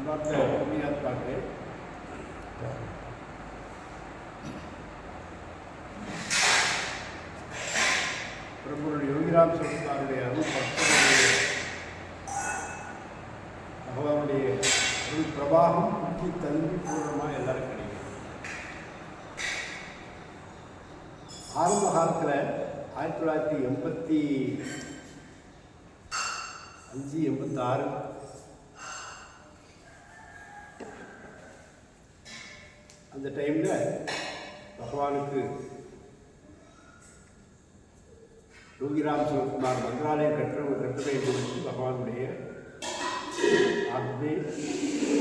அன்பார்ந்த புண்ணியாத்மாக்கள் பிரபுடைய யோகிராம் சொல்லுடைய அருள் பக்தருடைய பகவானுடைய அருள் பிரபாகம் முக்கி தழுவி பூர்ணமாக எல்லாரும் கிடைக்கும் ஆரம்ப காலத்தில் ஆயிரத்தி தொள்ளாயிரத்தி எண்பத்தி அஞ்சு எண்பத்தாறு அந்த டைமில் பகவானுக்கு யோகிராம் சிவகுமார் மந்திராலயம் கற்ற ஒரு கட்டுரை கொடுத்து பகவானுடைய ஆத்மே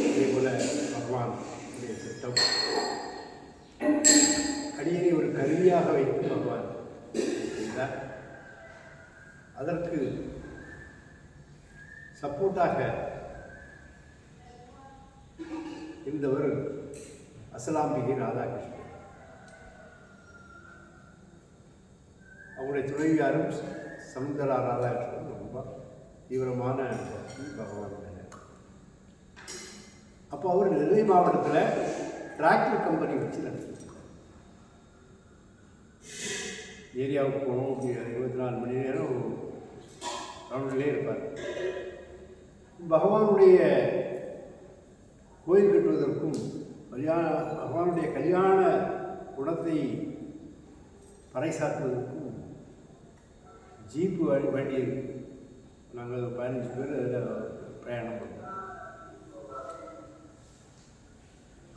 அதே போல பகவானுடைய திட்டம். அடியனை ஒரு கருவியாக வைத்து பகவான் செய்தார். அதற்கு சப்போர்ட்டாக இருந்தவர் அசலாம்பிகை ராதாகிருஷ்ணன். அவருடைய துணைவியாரும் சமுந்தரா ராதாகிருஷ்ணன் ரொம்ப தீவிரமான பக்தி பகவான் அப்போ அவர் நெல்லை மாவட்டத்தில் டிராக்டர் கம்பெனி வச்சு நடத்திட்டு ஏரியாவுக்கு போகணும் அப்படி இருபத்தி நாலு மணி நேரம் ரவுண்ட்லேயே இருப்பார். பகவானுடைய கோயில் கட்டுவதற்கும் கல்யாண பகவானுடைய கல்யாண குணத்தை பறைசாற்றுவதற்கும் ஜீப்பு வழி வண்டி நாங்கள் பதினஞ்சு பேர் அதில் பிரயாணம் பண்ணோம்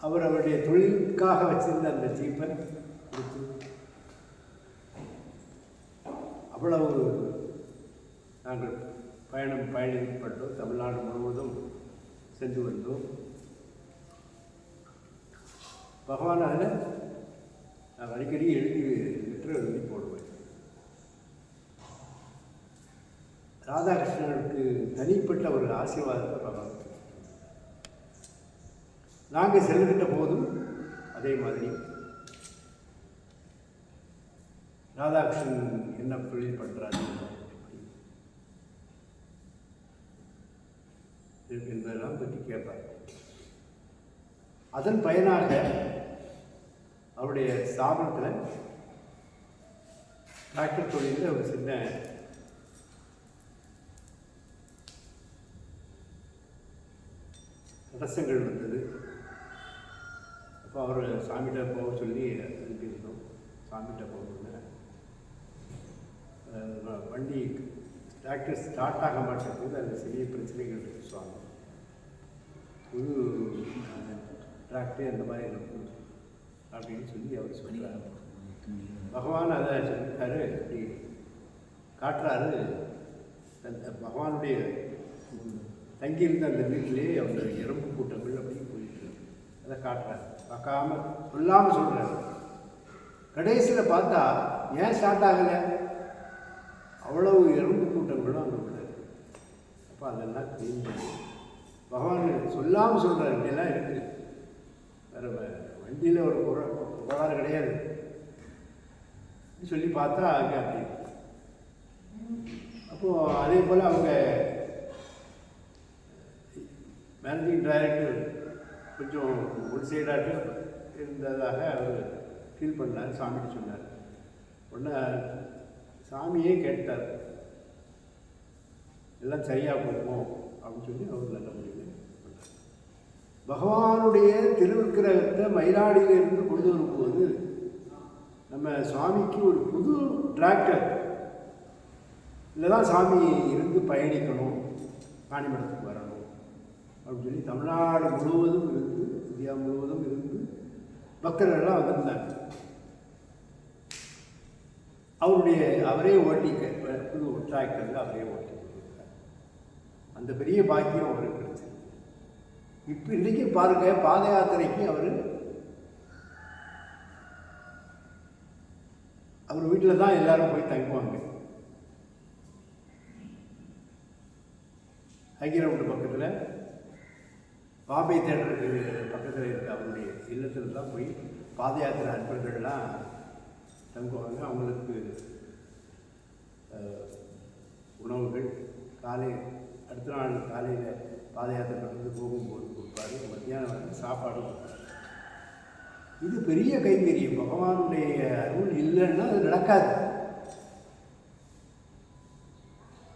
அவர் அவருடைய தொழிலுக்காக வச்சிருந்த அந்த ஜீப்பை கொடுத்து அவ்வளவு நாங்கள் பயணம் பயணிக்கப்பட்டோம். தமிழ்நாடு முழுவதும் சென்று வந்தோம். பகவான் அதில் நான் அடிக்கடி எழுதி லெட்டர் எழுதி போடுவேன். ராதாகிருஷ்ணனுக்கு தனிப்பட்ட ஒரு ஆசீர்வாதத்தை பகவான் நாங்கள் செல்லுகின்ற போதும் அதே மாதிரி ராதாகிருஷ்ணன் என்ன தொழில் பண்ணுறாரு என்பதெல்லாம் பற்றி கேட்பார். அதன் பயனாக அவருடைய ஸ்தாபனத்தில் டாக்டர் தொழிலில் ஒரு சின்ன தடசங்கள் வந்தது. அப்போ அவர் சாமிகிட்ட போக சொல்லி அனுப்பியிருந்தோம் சாமிகிட்ட போகணுன்னு வண்டி டிராக்டர் ஸ்டார்ட் ஆக மாட்டேங்குது அந்த சிறிய பிரச்சனைகள் இருக்குது சுவாமி. புது டிராக்டர் அந்த மாதிரி இருக்கும். அப்படின்னு சொல்லி அவர் சொல்கிறார் பகவான் அதை சொல்லிட்டாரு அப்படி காட்டுறாரு. அந்த பகவானுடைய தங்கியிருந்த அந்த வீட்டிலே அந்த எறும்பு கூட்டங்கள் அப்படி போயிட்டு. அதை காட்டுறாரு. பார்க்காம சொல்லாமல் சொல்கிறாரு கடைசியில் பார்த்தா ஏன் ஸ்டார்ட் ஆகலை? அவ்வளவு எறும்பு கூட்டங்களும் அங்கே உள்ளது அப்போ அதெல்லாம் க்ளீன் பண்ணி பகவான் சொல்லாமல் சொல்கிறார் இப்படியெல்லாம் இருக்குது வேறு வண்டியில் ஒரு குறை கிடையாது. சொல்லி பார்த்தா அங்கே அப்படி அப்போது அதே போல் அவங்க மேனேஜிங் டைரக்டர் கொஞ்சம் ஒரு சைடாக இருந்ததாக அவர் ஃபீல் பண்ணார் சாமிக்கு சொன்னார். உடனே சாமியே கேட்டார். எல்லாம் சரியாக போகும்? அப்படின்னு சொல்லி அவர் நல்ல முடியும் பகவானுடைய திருவிக்கிரகத்தை மயிலாடியிலிருந்து கொண்டு வரும்போது நம்ம சுவாமிக்கு ஒரு புது டிராக்டர் இதில் தான் சாமி இருந்து பயணிக்கணும் காணிமடத்துக்கு வரணும். அப்படின்னு சொல்லி தமிழ்நாடு முழுவதும் இருந்து இந்தியா முழுவதும் இருந்து பக்தர்கள்லாம் வந்திருந்தாங்க. அவருடைய அவரே ஓட்டிக்க புது டிராக்டரில் அவரே ஓட்டி அந்த பெரிய பாக்கியம் அவருக்கு. இப்போ இன்றைக்கி பாருங்க பாத யாத்திரைக்கு அவர் அவர் வீட்டில் தான் எல்லாரும் போய் தங்குவாங்க. ஹைகிரவுண்டு பக்கத்தில் பாம்பே தேட்டருக்கு பக்கத்தில் இருக்க அவருடைய இல்லத்தில் தான் போய் பாத யாத்திரை அன்பர்கள்லாம் தங்குவாங்க. அவங்களுக்கு உணவுகள் காலை அடுத்த நாள் காலையில் பாத யாத்திரை போகும்போது கொடுப்பாரு. மத்தியானம் வந்து சாப்பாடும் கொடுப்பாரு. இது பெரிய கைங்கரியம் பகவானுடைய அருள் இல்லைன்னா அது நடக்காது.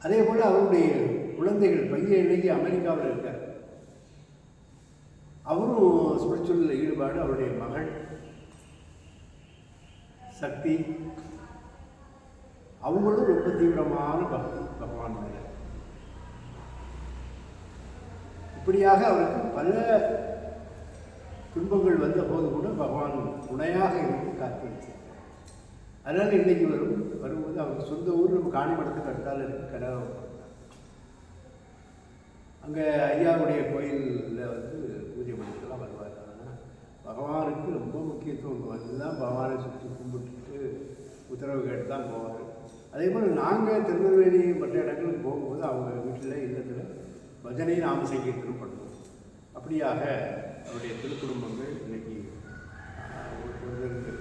அதே போல் அவருடைய குழந்தைகள் பையன் இன்னைக்கு அமெரிக்காவில் இருக்கார். அவரும் சுற்றுச்சூழலில் ஈடுபாடு அவருடைய மகள் சக்தி அவங்களும் ரொம்ப தீவிரமான பக்தி பகவான் இப்படியாக அவருக்கு பல துன்பங்கள் வந்த போது கூட பகவான் துணையாக இருந்து காத்து அதனால் இன்னைக்கு வரும் வரும்போது அவங்க சொந்த ஊர் நம்ம காணிமடத்துக்கு அடுத்தால இருக்கு கடவுள் அங்கே ஐயாவுடைய கோயிலில் வந்து பூஜை பண்ணிக்கலாம் வருவார். ஆனால் பகவானுக்கு ரொம்ப முக்கியத்துவம் வந்து பகவானை சுற்றி கும்பிட்டுட்டு உத்தரவு கேட்டு தான் போவார் அதே போல் நாங்கள் திருநெல்வேலி மற்ற இடங்களுக்கு போகும்போது அவங்க வீட்டில் இல்லத்தில் பஜனை நாம சங்கீர்த்தனம் பண்ணுவோம் அப்படியாக அவருடைய திருக்குடும்பங்கள் இன்னைக்கு ஒரு-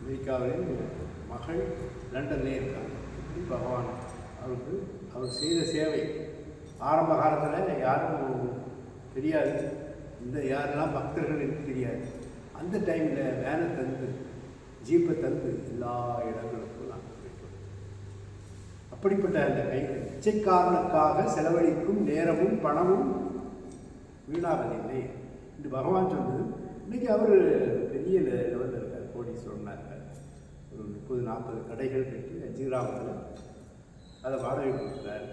அமெரிக்காவிலே மகள் லண்டன்லேயே இருக்காங்க. இப்படி பகவான் அவருக்கு அவர் செய்த சேவை ஆரம்ப காலத்தில் யாரும் தெரியாது. இந்த யாரெல்லாம் பக்தர்கள் என்று தெரியாது. அந்த டைமில் வேனை தந்து ஜீப்பை தந்து எல்லா இடங்களுக்கும் அப்படிப்பட்ட அந்த கை பிச்சைக்காரனுக்காக செலவழிக்கும் நேரமும் பணமும் வீணாவதில்லை இது பகவான் சொன்னது இன்றைக்கி அவர் பெரிய லெவலில் இருக்கார் கோடீஸ்வரனாக இருக்கார் ஒரு முப்பது நாற்பது கடைகள் கட்டி அஞ்சு கிராமத்தில் அதை வாடகை கொடுக்குறார்.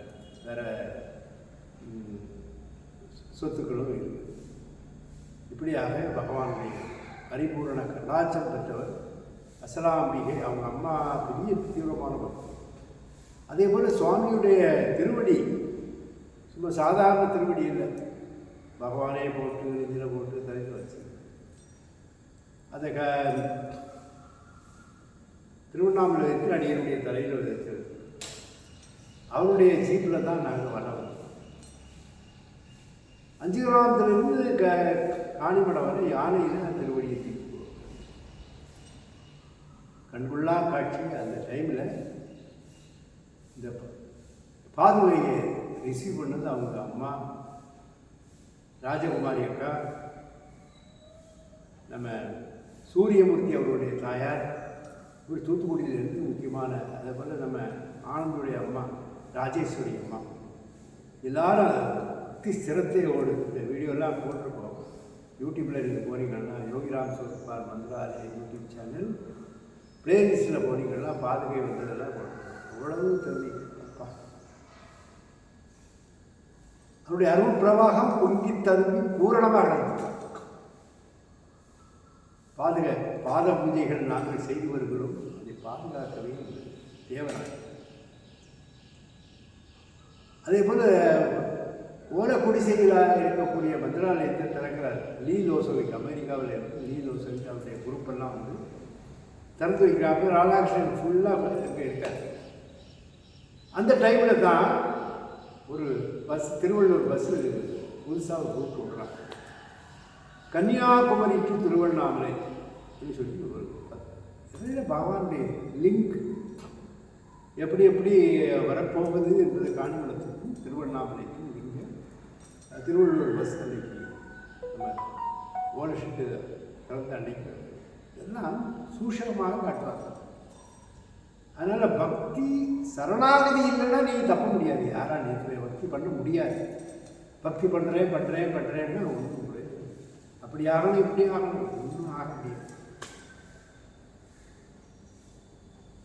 வேறு சொத்துக்களும் இருக்குது இப்படியாக பகவானுடைய பரிபூரண கலாச்சம் பெற்றவர் அசலாம்பிகை. அவங்க அம்மா பெரிய தீவிரமான பக்தி அதே போல் சுவாமியுடைய திருவடி சும்மா சாதாரண திருவடி இல்லை. பகவானே போட்டு நெஞ்சில் போட்டு தலையில் வச்சு. அதை க திருவண்ணாமலை வைத்து அடியனுடைய தலையில் வச்சது அவருடைய சீட்டில் தான் நாங்கள் வர அஞ்சு கிராமத்திலிருந்து க காணிமடம் வரை யானையில் திருவடியை தூக்கி கண்குள்ளா காட்சி அந்த டைமில் இந்த பாதுகையை ரிசீவ் பண்ணது அவங்க அம்மா. ராஜகுமாரி அக்கா. நம்ம சூரியமூர்த்தி அவருடைய தாயார். இப்படி தூத்துக்குடியிலிருந்து முக்கியமான அதே போல் நம்ம ஆனந்துடைய அம்மா ராஜேஸ்வரி அம்மா. எல்லாரும் அத்தி சிரத்தையோடு இந்த வீடியோலாம் போட்டிருக்கோம். யூடியூப்பில் நீங்கள் போனீங்கன்னா யோகிராம் சோத்பால் மந்திராலய யூடியூப் சேனல் பிளேலிஸ்ட்டில் போனீங்கன்னா பாதுகை வந்ததெல்லாம் போட்டிருக்கோம். அவ்வளவு தம்பி அப்பா அவருடைய அருள் பிரவாகம் பொங்கி தருவி பூரணமாக நடந்தது பாதுக பாத பூஜைகள் நாங்கள் செய்து வருகிறோம். அதை பாதுகாக்கவே தேவனாய் அதே போல் ஓல குடிசைகளாக இருக்கக்கூடிய மந்திராலயத்தை திறக்கிறார். லீ லோசோவிக் அமெரிக்காவில் இருந்து லீ லோசோவிக் அவருடைய குரூப்பெல்லாம் வந்து திறந்து வைக்கிறாங்க ராதாகிருஷ்ணன் ஃபுல்லாக இருக்கார். அந்த டைமில் தான் ஒரு பஸ் திருவள்ளூர் பஸ்ஸு புதுசாக போட்டு விட்றாங்க விடுறாங்க கன்னியாகுமரி டு திருவண்ணாமலை அப்படின்னு சொல்லி ஒரு இதில் பகவானுடைய லிங்க் எப்படி எப்படி வரப்போகுது என்பதை காணிமலத்துக்கும் திருவண்ணாமலைக்கும் நீங்கள் திருவள்ளூர் பஸ் அன்னைக்கு நம்ம கலந்து அன்னைக்கு எல்லாம் சூஷகமாக காட்டுறாங்க அதனால் பக்தி சரணாகதி இல்லைன்னா நீங்கள் தப்ப முடியாது. யாரா நீ பக்தி பண்ண முடியாது? பக்தி பண்ணுறேன் பண்ணுறேன் பண்ணுறேன்னு ஒன்றும் முடியாது அப்படி ஆகணும் இப்படி ஆகணும். ஒன்றும் ஆக முடியாது.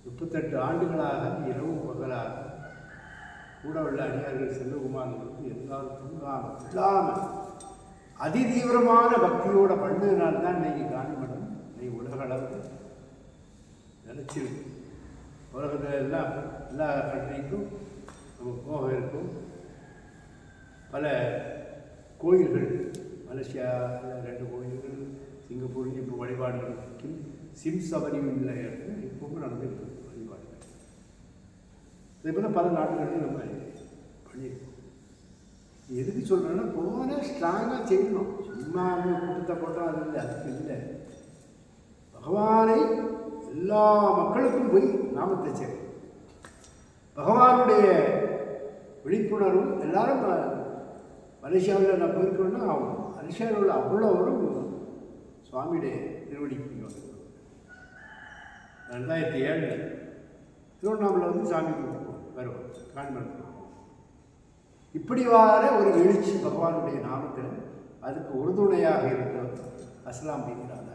முப்பத்தெட்டு ஆண்டுகளாக இரவு பகலாக கூட உள்ள அடியார்கள் செல்வகுமார் வந்து எல்லாரும் தூங்காமல் இல்லாமல் அதிதீவிரமான பக்தியோட பண்ணதுனால தான் இன்னைக்கு காந்திமடம் இன்னைக்கு உலக அளவுக்கு நினச்சிருக்கு உலகத்தில் எல்லாம் எல்லா கண்ட்ரிக்கும் நம்ம போக இருக்கும். பல கோயில்கள் மலேசியா ரெண்டு கோயில்கள் சிங்கப்பூர் இப்போ வழிபாடுகள் சிம் சபரியில் இடத்துல இப்பவும் நடந்துகிட்டு இருக்கு வழிபாடுகள் அதே போல் பல நாடுகளையும் நம்ம பண்ணியிருக்கோம். எதுக்கு சொல்கிறேன்னா போனால் ஸ்ட்ராங்காக செய்யணும். சும்மா கூட்டத்தை போட்டால் அது இல்லை அதுக்கு இல்லை. பகவானை எல்லா மக்களுக்கும் போய் நாமத்தை சேரும். பகவானுடைய விழிப்புணர்வு எல்லாரும் மலேசியாவில் நான் போயிருக்கோன்னா மலேசியாவில் உள்ள அவ்வளோவரும் சுவாமியுடைய திருவடிக்கு வந்திருக்கோம் ரெண்டாயிரத்தி ஏழில் திருவண்ணாமலை வந்து சாமி கும்பிடுவோம் வருவோம் காண்பன் இப்படி வார ஒரு எழுச்சி பகவானுடைய நாமத்தில் அதுக்கு உறுதுணையாக இருக்கிற அஸ்லாம் அப்படிங்கிறாங்க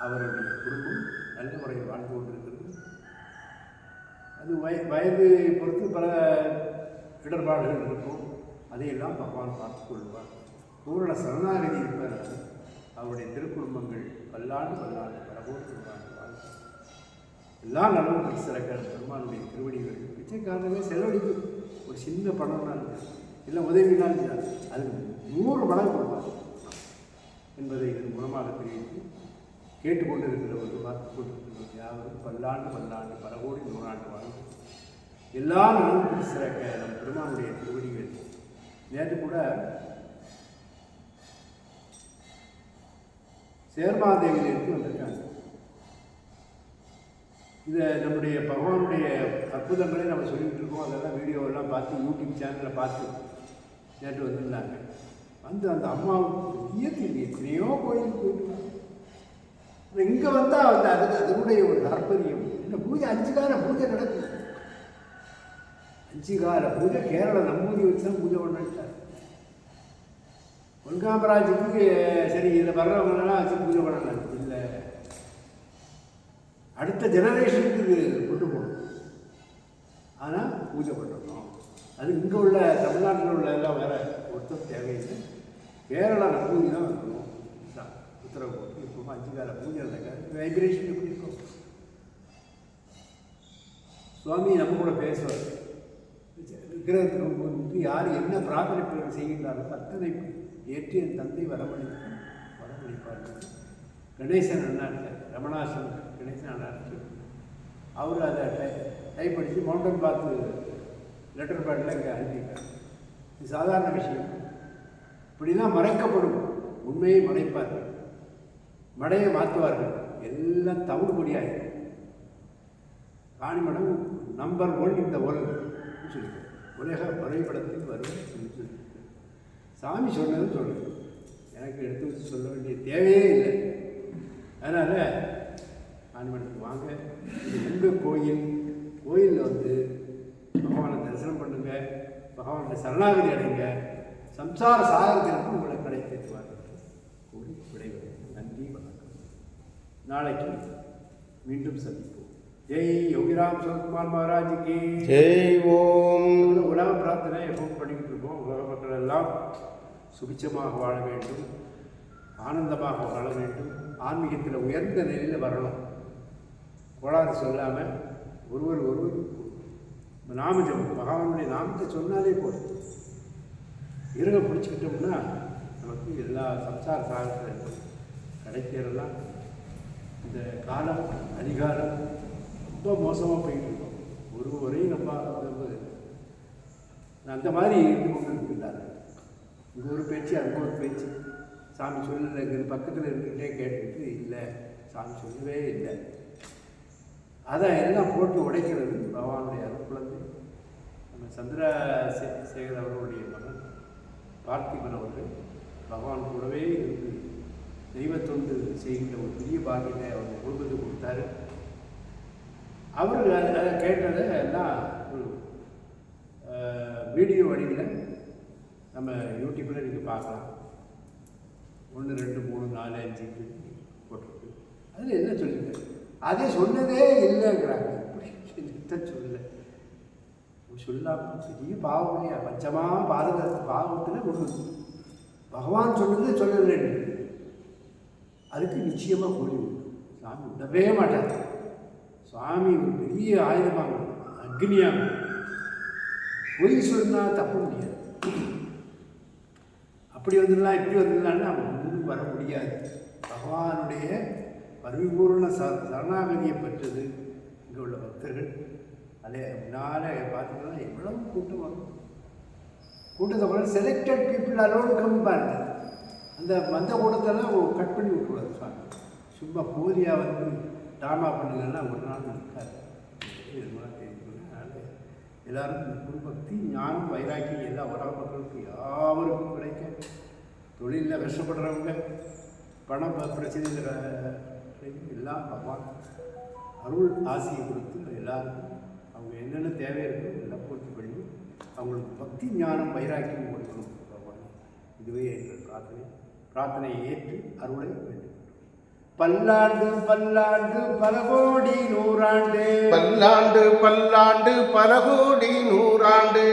அவருடைய குடும்பம் நல்ல முறையில் வாழ்ந்து கொண்டிருக்கிறது. அது வய வயது பொறுத்து பல இடர்பாடுகள் இருக்கும். அதையெல்லாம் பகவான் பார்த்துக் கொள்வார். பூரண சரணாகதி இருப்பார் அவருடைய திருக்குடும்பங்கள் பல்லாண்டு பல்லாண்டு பலபோடு கொள்வார் எல்லா நலவும் சிறக்க பெருமானுடைய திருவடிகள் பிச்சைக்காரனே செலவழிக்கு ஒரு சின்ன பணம்னா இல்லை உதவினாலும் அது. நூறு மடங்கு கொடுப்பார். என்பதை இதன் மூலமாக தெரிவித்து கேட்டுக்கொண்டு ஒரு பார்த்து கொண்டிருக்கிறவர்கள் யாவரும் பல்லாண்டு பல்லாண்டு பல கோடி நூறாண்டு வாழ்ந்து எல்லா நாளும் சிறக்க நம் பெருமானுடைய திருவடிகள். நேற்று கூட சேர்மாதேவியிலிருந்து வந்திருக்காங்க. இதை நம்முடைய பகவானுடைய அற்புதங்களே நம்ம சொல்லிகிட்டு இருக்கோம். அதெல்லாம் வீடியோவெல்லாம் பார்த்து யூடியூப் சேனலில் பார்த்து நேற்று வந்திருந்தாங்க. வந்து அந்த அம்மாவுக்கு பெரிய எத்தனையோ கோயிலுக்கு போயிட்டு இங்கே வந்தால் அந்த அது அதனுடைய ஒரு தாற்பயம்? இந்த பூஜை அஞ்சு கால பூஜை நடக்கும் அஞ்சு கால பூஜை கேரள நம்பூதி வச்சு தான் பூஜை பண்ணிட்டார் பொன்காமராஜுக்கு சரி இதில் வர்றவங்களெல்லாம் வச்சு பூஜை பண்ணலாம். இல்லை. அடுத்த ஜெனரேஷனுக்கு இது கொண்டு போகணும். ஆனால் பூஜை பண்ணணும். அது இங்கே உள்ள தமிழ்நாட்டில் உள்ள எல்லாம் வேறு ஒருத்தர் தேவையில்லை. கேரளா நம்பூதி தான் இருக்கணும் உத்தரவு போட்டு இப்போ அஞ்சு கால பூஜை வைப்ரேஷன் எப்படி இருக்கும் சுவாமி நம்ம கூட பேசுவார் விக்கிரகத்துக்கு வந்து யார் என்ன பிரார்த்தனை செய்கின்றார்கள் அத்தனை ஏற்றி என் தந்தை வரமளிப்பார் வரமளிப்பார் கணேசன் அண்ணா இருக்கார் ரமணாசன் கணேசன் அண்ணா இருக்கு அவர் அதை டைப் அடித்து மவுண்டன் பார்த்து லெட்டர் பேடில் இங்கே அனுப்பியிருக்கார் இது சாதாரண விஷயம் இப்படிலாம் மறைக்கப்படும் உண்மையை மறைப்பார்கள் மடையை மாற்றுவார்கள் எல்லாம் தவிடு பொடியாயிரும் காணிமடம் நம்பர் ஒன் இந்த உலகம் சொல்லியிருக்கார் உலக வரைபடத்தில் வரும் சொல்லி சாமி சொன்னது சொல்லுது. எனக்கு எடுத்து வச்சு சொல்ல வேண்டிய தேவையே இல்லை. அதனால் காணிமடத்துக்கு வாங்க. எங்கள் உங்கள் கோயில். கோயிலில் வந்து பகவானை தரிசனம் பண்ணுங்க. பகவானுடைய சரணாகதி அடைங்க. சம்சார சாகரத்திற்கு உங்களை கடை தேற்றுவார்கள் கூறி விடைபெறும் நாளைக்கு மீண்டும் சந்திப்போம். ஜெய் யோகிராம் சிவகுமார் மகாராஜுக்கு. ஜெய் ஓம். உலக பிரார்த்தனை எப்பவும் பண்ணிக்கிட்டு இருக்கோம். உலக மக்கள் எல்லாம் சுபிச்சமாக வாழ வேண்டும். ஆனந்தமாக வாழ வேண்டும். ஆன்மீகத்தில் உயர்ந்த நிலையில் வரணும். கோளாறு சொல்லாமல் ஒருவர் ஒருவர் நாம ஜபம். பகவானுடைய நாமத்தை சொன்னாலே போதும். இருக பிடிச்சிக்கிட்டோம்னா நமக்கு எல்லா சம்சார சாகத்தில் கிடைக்கிறதெல்லாம் இந்த காலம் அதிகாரம் ரொம்ப மோசமாக போயிட்டு இருக்கோம். ஒரு வரையும் நம்ம அந்த மாதிரி இருந்து கொண்டு இங்கே ஒரு பேச்சு அங்கே ஒரு பேச்சு. சாமி சொல்லல பக்கத்தில் இருந்துக்கிட்டே கேட்டுக்கிட்டு இல்லை சாமி சொல்லவே இல்லை. அதை எல்லாம் போட்டு உடைக்கிறது பகவானுடைய அருட்குழந்தை நம்ம சந்திர சே- சேகர் அவர்களுடைய மகன் பார்த்திபன் அவர்கள் பகவான் கூடவே இருந்து தெய்வத்தொண்டு செய்கின்ற ஒரு பெரிய பாக்கியத்தை அவர் குடும்பத்துக்கு கொடுத்தாரு. அவர்கள் அதை அதை கேட்டதை எல்லாம் ஒரு வீடியோ வடிவில் நம்ம யூடியூப்பில் நீங்கள் பார்க்கலாம். ஒன்று ரெண்டு மூணு நாலு அஞ்சு போட்டிருக்கு. அதில் என்ன சொல்லியிருக்காரு? அதே சொன்னதே இல்லைங்கிறாங்க. என்னத்த சொல்லலை. சொல்லாமல் பெரிய பாவம் இல்லையா? பஞ்சமா பாரத பாவத்தில் ஒன்று பகவான் சொன்னது சொல்லலை அதுக்கு நிச்சயமாக கூலி உண்டு. சாமி விடவே மாட்டார். சுவாமி ஒரு பெரிய ஆயுதமாக அக்னியாக பொய் சொன்னால் தப்ப முடியாது. அப்படி வந்துடலாம் இப்படி வந்துடலாம்னு அவன் முன்னுக்கு வர முடியாது. பகவானுடைய பரிபூர்ண ச சரணாகதியை பெற்றது இங்கே உள்ள பக்தர்கள். அதே முன்னால் பார்த்தீங்கன்னா எவ்வளவு கூட்டம் வரும். கூட்டத்தை கூட செலக்டட் பீப்புள் அலோன் கம்பார்ட் அந்த வந்த கூட்டத்தெல்லாம் கட் பண்ணி விட்டுருவார் சுவாமி சும்மா போதியாக வந்து டாமா பண்ணுங்கன்னா ஒரு நாள் இருக்காது இது தெரிஞ்சுக்கணும் அதனால் எல்லாரும் இந்த பக்தி ஞானம் வைராக்கியம் எல்லா உலக மக்களுக்கு யாவருக்கும் கிடைக்க தொழிலில் கஷ்டப்படுறவங்க பணம் பிரச்சனைங்கிற பிரச்சனையில் எல்லாம் பகவான் அருள் ஆசையை கொடுத்து எல்லாருக்கும் அவங்க என்னென்ன தேவை இருக்கோ எல்லாம் பூர்த்தி பண்ணி அவங்களுக்கு பக்தி ஞானம் வைராக்கியம் கொடுக்கணும். பகவான். இதுவே எங்கள் பிரார்த்தனை. பிரார்த்தனையை ஏற்று அருளை வேண்டும் பல்லாண்டு பல்லாண்டு பல கோடி நூறாண்டு. பல்லாண்டு பல்லாண்டு பல கோடி நூறாண்டு.